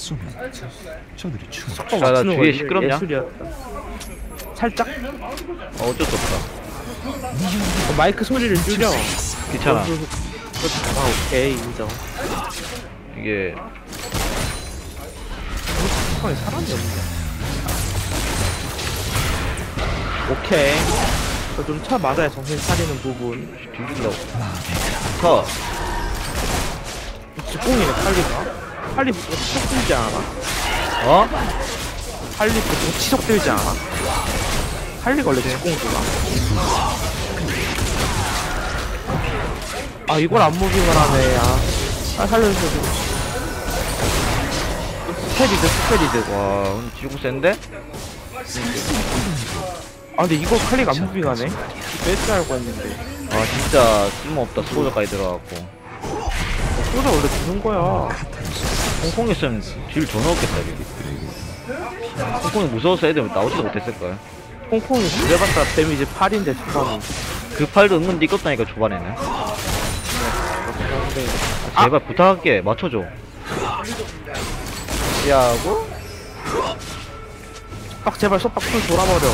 쏘면 저들이 죽어. 섞어 나 맞추는 거 뒤에 시끄럽냐? 살짝 어, 어쩔 수 없다. 어, 마이크 소리를 줄여. 귀찮아. 어, 아 오케이 인정. 이게 뚜껑에 사람이 없네. 오케이. 좀차 맞아야 정신 차리는 부분. 뒤진다고. 터. 직공이네 팔리가. 팔리 보통 치석 들지 않아? 어? 팔리 보통 치석 들지 않아? 팔리가 원래 직공구나. 아 이걸 안 무빙을 하네. 아, 아 살려주세요. 스페리드 스페리드. 와, 오늘 지금 센데? 아 근데 이거 칼리가 안 무빙하네. 뺄줄 알고 했는데. 아, 진짜 쓸모없다. 소저까지 들어갔고. 소자 원래 주는 거야. 홍콩 있으면 딜 존나 없겠다, 이게. 홍콩이 무서워서 애들 나오지도 못했을걸. 홍콩이 그래봤자 데미지 8인데 초반은. 그 팔도 은근 띠껍다니까, 초반에는. 아, 제발 부탁할게. 맞춰줘. 피하고. 빡 제발 속박 풀 돌아버려.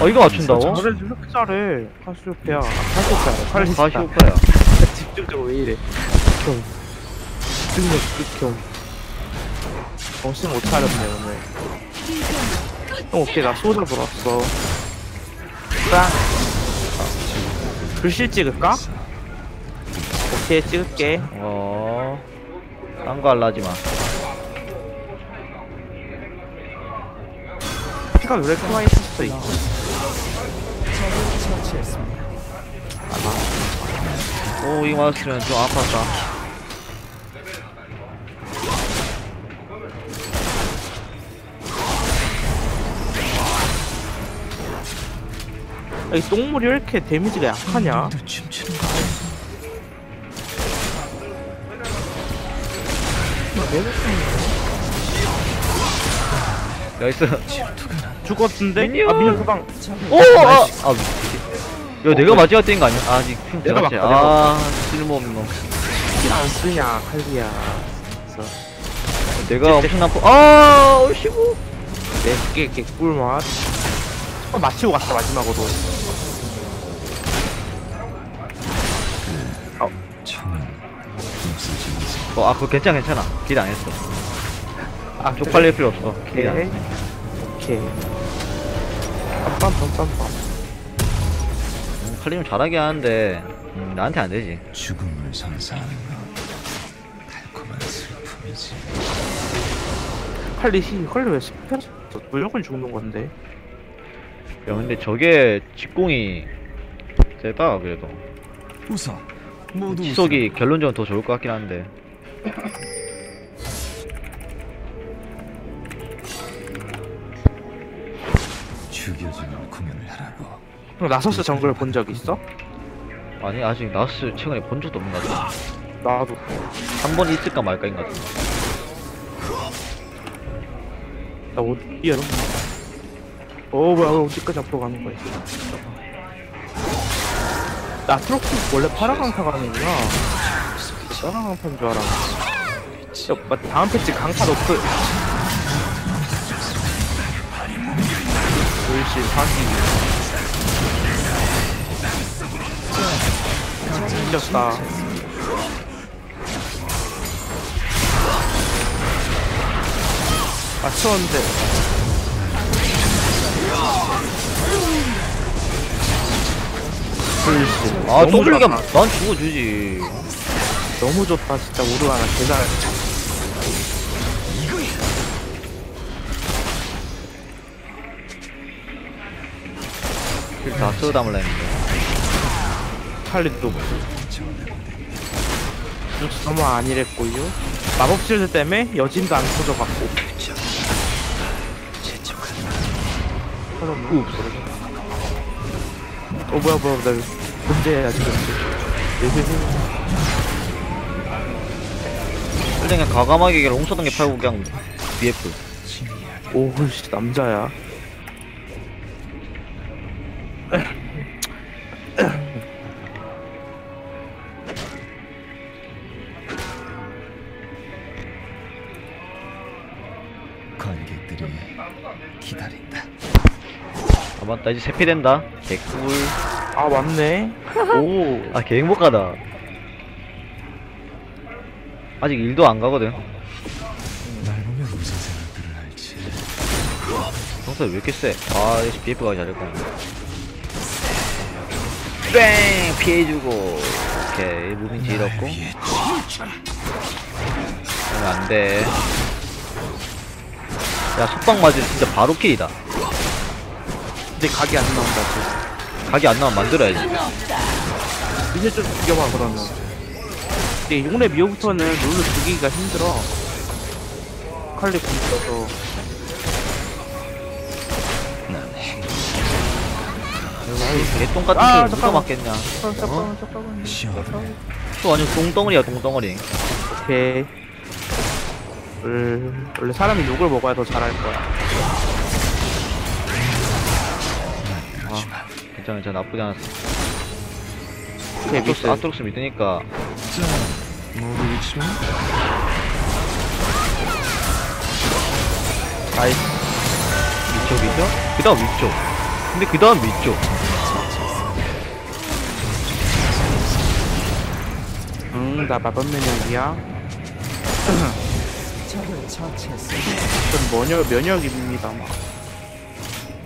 어, 이거 맞춘다고? 잘해 이렇게 잘해. 카시오페아. 아, 카시오페아. 칼리스타. 가시오파야. 집중적으로 왜 이래. 집중력 극혐. 정신 못 차렸네 오늘. 형 오케이 나 소자 돌았어. 짠. 글씨 찍을까? 오케이 찍을게. 어. 딴 거 할라 하지 마. 피가 왜 이렇게 많이 찼어 있어. 오, 이거 맞았으면 좀 아팠다. 이 똥물이 왜 이렇게 데미지가 약하냐? 거. 나이스. 죽었는데? 아 민영 소방. 오! 아! 아, 미치. 야, 내가 마지막 뛴거 아니야? 아, 니핑 내가 내가 아, 쓸모없는 놈. 안 쓰냐 칼리야. 내가 엄청난 포, 아, 어이씨고. 내게 개꿀맛. 어, 마치고 갔다 마지막으로. 어, 아, 그거 괜찮아, 괜찮아. 길 안 했어. 아 쪽팔릴 필요 없어. 오케이. 길안 했어. 오케이. 빰빰빰빰빰. 음, 칼리면 잘하게 하는데, 음, 나한테 안 되지. 죽음을 선사하는 것. 달콤한 슬픔이지. 칼리 히 칼리 왜 스페어스 무조건 죽는 건데. 야, 근데 저게 직공이 세다, 그래도. 웃어. 모두 지속이 결론적으로 더 좋을 것 같긴 한데. 죽여주는 공연을 하라고. 형 나서스 정글 본 적 있어? 아니, 아직 나스 최근에 본 적도 없는 것 같아. 나도. 한 번 있을까 말까인 것 같아. 나 어디야? 어 뭐야 왜 어디까지 앞으로 가는 거야? 나 트로피 원래 파라강타 가는구나. 파라강타인 줄 알았는데. 저, 마- 다음 패치 강타 높을. 물실 사기. 밀렸다. 맞췄는데. 물실. 아, 너무 또블리가 좋았다. 난 죽어주지. 너무 좋다 진짜 오르가나 계산 다 담을라 했는데. 칼리도 너무 아니랬고요. 마법 실드 때문에 여진도 안 터져갖고. 우어 뭐야 뭐야 나 문제야 지금 그냥 과감하게 그냥 롱서던 게 팔고 그냥 BF. 오씨 남자야. 관객들이 기다린다. 아 맞다. 이제 세피 된다. 개꿀. 아 맞네. 오. 아 개행복하다 아직 일도 안 가거든. 평소에 왜 이렇게 세? 아 역시 BF가 거야 뺑! 피해주고. 오케이 무빙 지렸고. 그러면 안돼. 야 속박 맞으면 진짜 바로 킬이다. 근데 각이 안 나온다 지금 각이 안 나오면 만들어야지. 이제 좀 죽여봐 그러면 근데 용래 미호부터는 룰을 죽이기가 힘들어. 칼리 굶어서 난 행. 개똥 같은 아, 걸 누가 잠깐만. 맞겠냐. 잠깐만 잠깐만 시원해. 또 완전 똥덩어리야 똥덩어리. 오케이. 원래, 원래 사람이 욕을 먹어야 더 잘할 거야. 마. 괜찮아 괜찮아. 나쁘지 않았어. 오케이 아토스, 미스. 아토스 믿으니까. 자, 모두 위치로. 나이스 위쪽이죠? 그 다음 위쪽 근데 그 다음 위쪽 응나 마법 면역이야 전 면역, 면역입니다 막.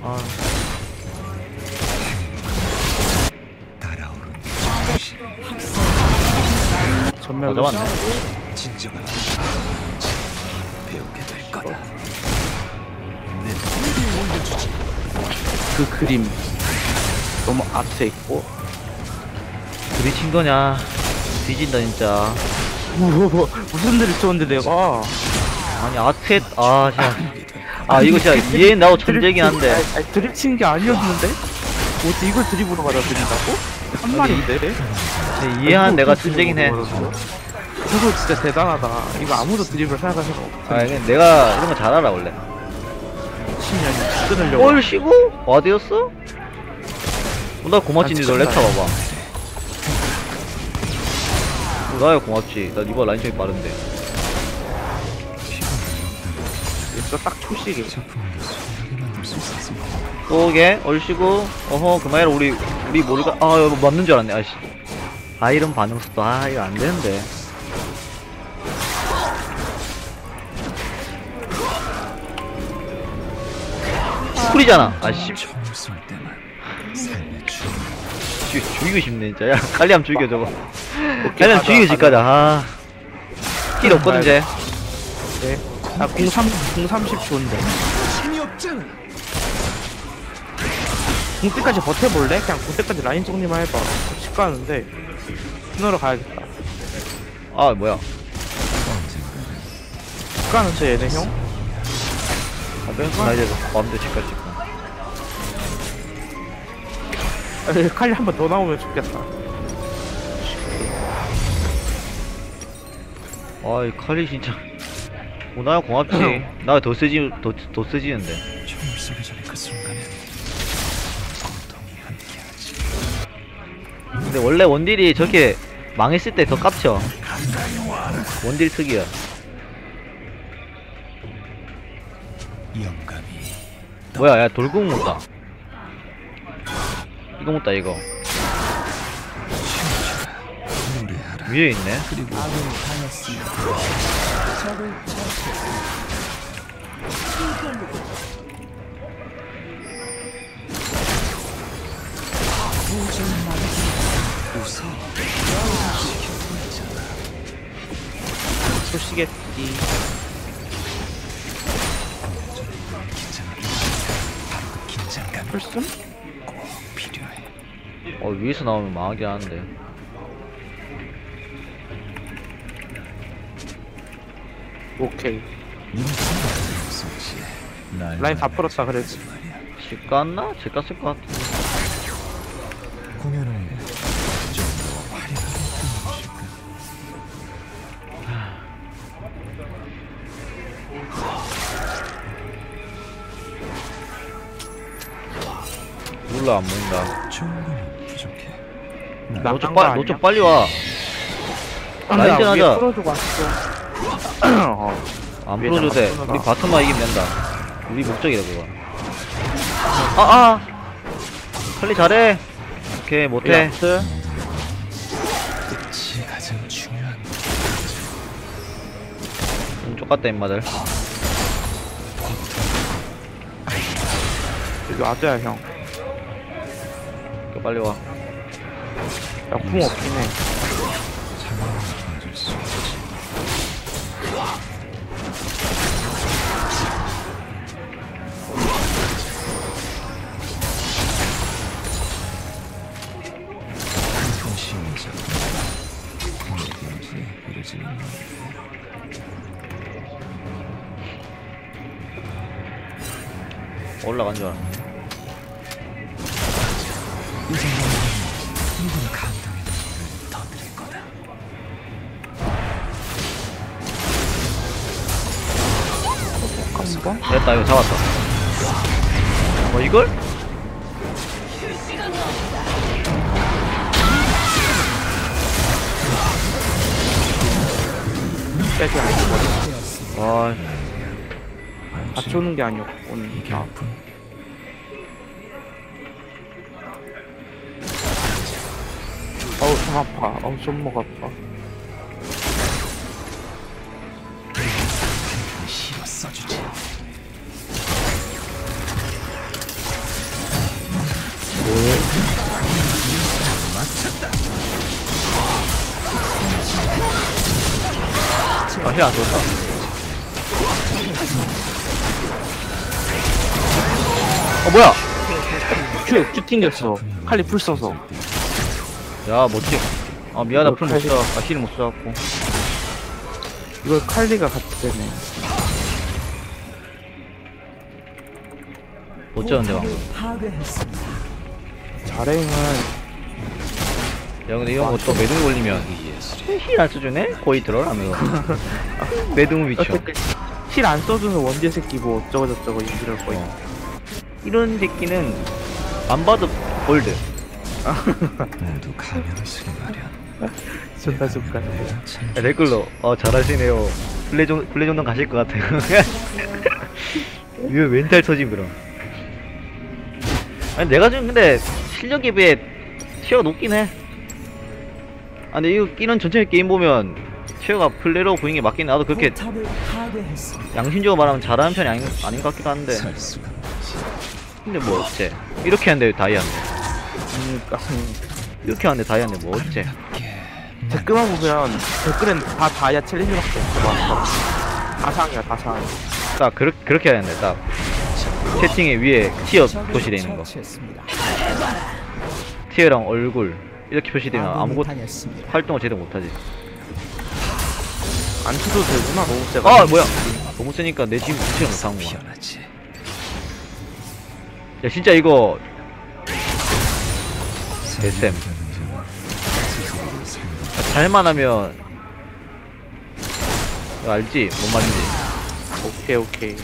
아 전멸 맞아 맞네. 진정한 배우게 될 거다. 그 그림 너무 앞에 있고. 둘이 친 거냐? 뒤진다 진짜. 뭐, 무슨 일이 좋은데 내가 아니 아트에 아 진짜 아 이거 진짜 이해 나고 천재긴 한데. 드립 치는 게 아니었는데? 어디 이걸 드립으로 받아들인다고? 한 말인데? 근데 이해하는 내가 천재긴 해. 그거 진짜 대단하다. 이거 아무도 드립을 생각할 생각 없어 아 내가 이런 거 잘 알아 원래. 신년이 끊으려고. 얼씨구? 와드였어? 어, 나 고맙지 아, 진짜 랩타 봐봐. 어, 나야 고맙지. 나 이번 라인 쪽이 빠른데. 이거 딱 초식이 또게. 얼씨구. 어허 그만해라 우리 우리 모르가 아 이거 맞는 줄 알았네. 아씨 아 이런 반응 속도 아 이거 안 되는데. 때만 삶의 춤 죽- 죽이고 싶네 진짜. 야 칼리암 죽여 저거. 칼리암 죽이고 집 가자. 아 힐 없거든 쟤 네. 나 03, 030 좋은데. 공때까지 버텨볼래? 그냥 공때까지 라인 정리만 해봐. 집 가는데 끊으러 가야겠다. 아 뭐야? 집 가는데 얘네 형? 아 뺑스 나 이제 마음대로 집 갈지 아, 칼리 한번 더 나오면 좋겠다. 아이 칼리 진짜. 오나야 고맙지. 나더 세지 더, 더 전에 그. 근데 원래 원딜이 저렇게 망했을 때 더 깝쳐. 원딜 특이야. 뭐야 야 돌궁 못다. 이거 못다 이거. 위에 있네. 그리고 웃어. 꼭 필요해. 어 위에서 나오면 망하긴 하는데 오케이 쏘지. 라인 다 풀었다 그랬지. 집 갔나? 집 갔을 것 같은데 공연을 몰라 안 보인다 충분히 부족해. 나너좀 딴거 빨리? 너좀 빨리 와 아, 위에 하자. 풀어주고 왔어 어. 안 위에 풀어줘도 돼. 잠깐 우리. 바텀만 이기면 된다. 우리 목적이다, 그거. 아, 아! 칼리 잘해! 오케이, 못해. 야스 끝이 가장 중요한 좀 쫓갔다, 임마들. 여기 와줘야 형. 빨리 와. 야궁 없긴 해. 올라간 줄 알았네. 이 정도면 충분히 감동의 눈물을 더 드릴 거다. 됐다, 이거 잡았다. 뭐, 이걸? 빼지 않고 와, 같이 오는 게 이게 아, 좀 아파. 어우 손목 아파. 써주지. 아, 힐안 줬다. 어, 뭐야? 큐, 큐 튕겼어. 칼리 풀 써서. 야, 멋지. 아, 미안하다, 이거 풀못 칼리- 써. 아, 힐을 못 써갖고. 이걸 칼리가 같이 되네. 못 쳤는데, 방금. 자랭은 야, 근데 이런 거또 매듭 걸리면 힐안 써주네? 거의 들어라며. 매듭 미쳐. 어떻게 힐안 써주는 원딜 새끼 뭐 어쩌고 저쩌고 이럴 거야. 어. 이런 새끼는 안 봐도 골드. 모두 가면을 쓰기 마련. 내가 참 야, 댓글로, 어, 잘하시네요. 플레이 정도 가실 것 같아요. 이거 멘탈 터짐, 그럼. 아니, 내가 지금 근데 실력에 비해 티어가 높긴 해. 아, 근데 이거 끼는 전체 게임 보면 티어가 플레이로 보이는 게 맞긴 해. 나도 그렇게 양심적으로 말하면 잘하는 편이 아닌, 아닌 것 같기도 한데. 근데 뭐 어째. 이렇게 하는데 다이아인데. 그러니까 이렇게 하는데 다이아인데 뭐 어째. 댓글만 보면 댓글엔 다 다이아 챌린저밖에 없어. 막 다상이야 다상. 딱, 그렇, 그렇게 해야 되는데, 딱. 채팅에 위에 티어 표시되어 있는 거. 티어랑 얼굴. 이렇게 표시되면 아무것도 활동을 제대로 못하지. 안 쳐도 되구나 너무 세가. 아, 뭐야. 너무 세니까 내 지금 구체를 못하는 거야. 야, 진짜 이거, SM. 잘만 하면, 알지? 뭔 말인지. 오케이 오케이.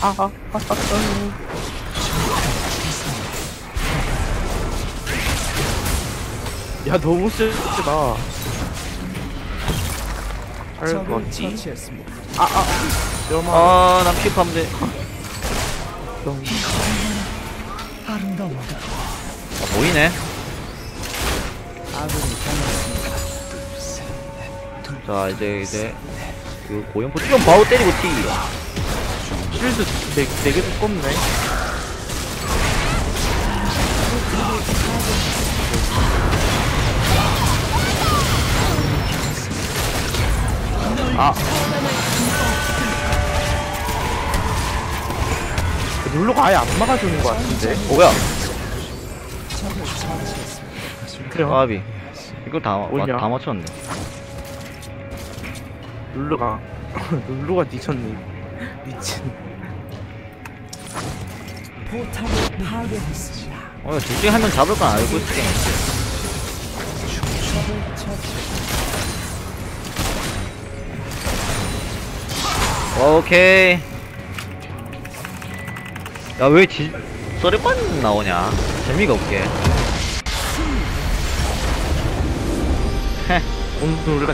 아아 아, 아, 아, 아. 야 너무 세다. 할거지. 아아. 아, 난 피업하면 돼. 아, 보이네. 자, 이제, 이제, 그 고연포 좀 바로 때리고 튀기. 실드 네, 되게 두껍네. 아. 룰루가 아예 안 막아주는 것 같은데. 어, 뭐야? 그래요? 아비. 이걸 다, 마- 뭐냐? 다 맞췄네. 룰루가 룰루가 뒤쳤니? 미친. 어, 둘 중에 한 명 잡을 건 알고 있지. 오케이. 야, 왜 지, 썰이만 나오냐? 재미가 없게. 헤, 오늘 우리가